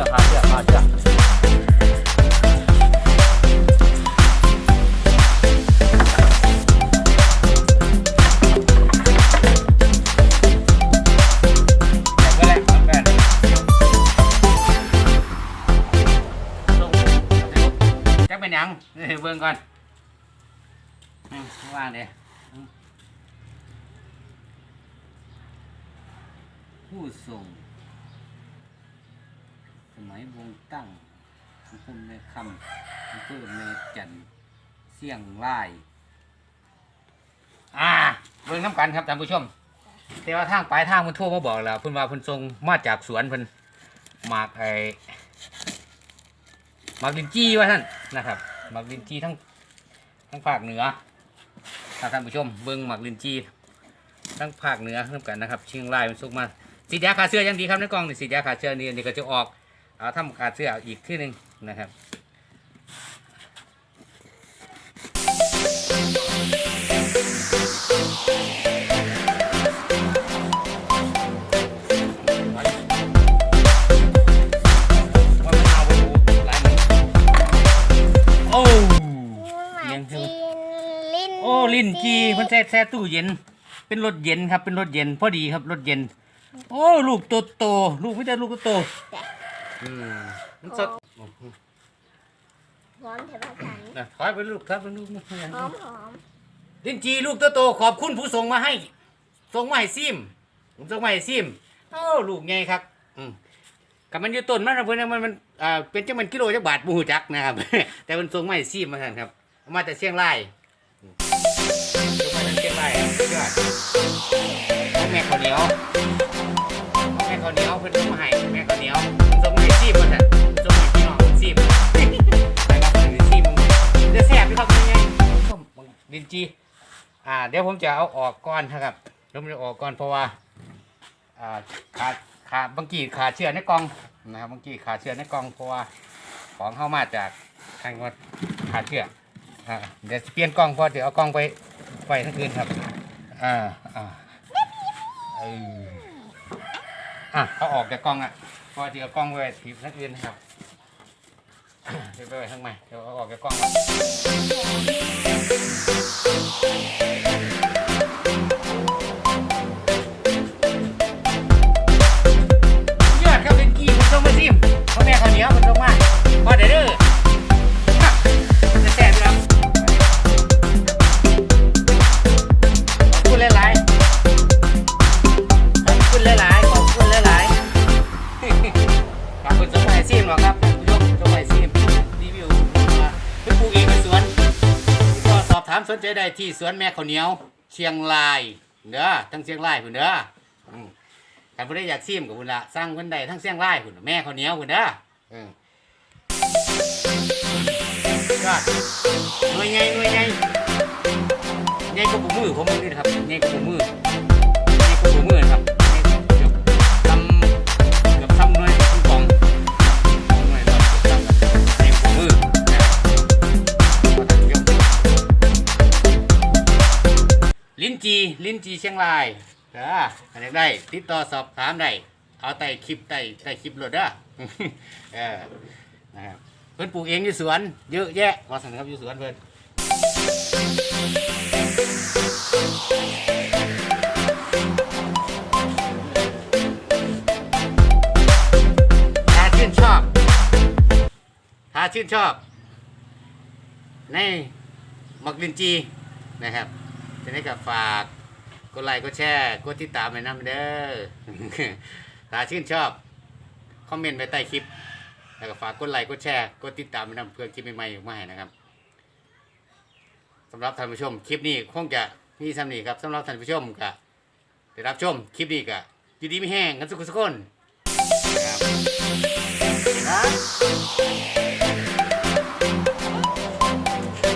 ชือกหาเชือกหาเชืจักเป็นยังเบิ่งก่อนว่างเด้ผู้ส่ง มัยวงตั้งอำเภอแม่คำอำเภอแม่จันทน์เสี่ยงราย อ่าเบิ่งน้ำกันครับท่านผู้ชม แต่ว่าทางปลายทางเพิ่นโทรมาบอกแล้วเพิ่นว่าเพิ่นส่งมาจากสวนเพิ่นหมากไอ้หมากลินจี้ว่าท่านนะครับหมากลินจี้ทั้งทั้งภาคเหนือท่านผู้ชมเบิ่งหมากลินจี้ทั้งภาคเหนือน้ำกันนะครับ เชียงรายมันส่งมาสีดยาขาเสื้อยังดีครับในกล่องนี่สีดยาขาเสื้อนี่นี่ก็จะออก เอาทำขาเสื้ออีกที่หนึ่งนะครับว่ามันเอาไปดูหลายมือโอ้หยัมางเท่าจีนลิ้นโอ้ลิ้นจีมันแช่แช่ตู้เย็น เป็นรถเย็นครับเป็นรถเย็น พอดีครับรถเย็น โอ้ลูกโตโตๆลูกไม่ใช่ลูกโตๆ อืมมันสดหอมเถอะพระฉันนะถอยไปลูกครับไปลูกนะหอมหอมลิ้นจีลูกโตโตๆขอบคุณผู้ส่งมาให้ส่งมาให้ซิมผมส่งมาให้ซิมโอ้ลูกไงครับอืมกับมันอยู่ต้นมันนะเพื่อนมันมันอ่าเป็นจังมันกิโลจักบาทบูฮูจักนะครับ แต่มันส่งมาให้ซิมมาท่านครับเอามาแต่เชียงรายอืมส่งมาจากเชียงรายสุดยอดเอาแม่ข้าวเหนียวเอาแม่ข้าวเหนียวเพิ่นส่งมาให้ ลินจีอ่าเดี๋ยวผมจะเอาออกก่อนนะครับผมจะออกก่อนเพราะว่าอ่าขาดขาดบางกีขาดเชือกในกล่องนะครับบางกีขาดเชือกในกล่องเพราะว่าของเข้ามาจากทางวัดขาดเชือกอ่าเดี๋ยวเปลี่ยนกล่องเพราะเดี๋ยวเอากล่องไปไปทั้งคืนครับอ่าอ่าเอออะเขาออกจากกล่องอะเพอเดี๋ยวกล่องไว้ทีทั้งคืนนะครับ เดี๋ยวไปไว้ข้างในเดี๋ยวเอาออกจากกล้องก่อน สนใจได้ที่สวนแม่ข้าวเหนียว เชียงรายเด้อทั้งเชียงรายคุณเด้ออืมใครผู้ใดอยากซีมกับคุณละสร้างคนไดทั้งเชียงรายคุณแม่ข้าวเหนียวคุณเด้ออืมยอดหน่วยไงหน่วยไงไงกับผมมือผมนี่นะครับไงกับผมมือ จีลิ้นจีเชียงรายเด้ออันนี้ได้ ติดต่อสอบถามได้เอาใต้คลิปใต้ใต้คลิปโหลดเด้อ เออนะครับเพิ่นปลูกเองอยู่สวนเยอะแยะว่าสันครับอยู่สวนเพิ่นถ้าชื่นชอบ ถ้าชื่นชอบ ในมักลินจีนะครับ จะได้กับฝากกดไลค์กดแชร์กดติดตามไปน้ำเด้อ ถ้าชื่นชอบ คอมเมนต์ไปใต้คลิป แล้วก็ฝากกดไลค์กดแชร์กดติดตามไปนำเพื่อคลิปใหม่ๆออกมาให้นะครับสำหรับท่านผู้ชม คลิปนี้คงจะมีสำนีครับสำหรับท่านผู้ชมก็ได้รับชมคลิปนี้ก็อยู่ดีไม่แห้งกันสุขสุขคนครับ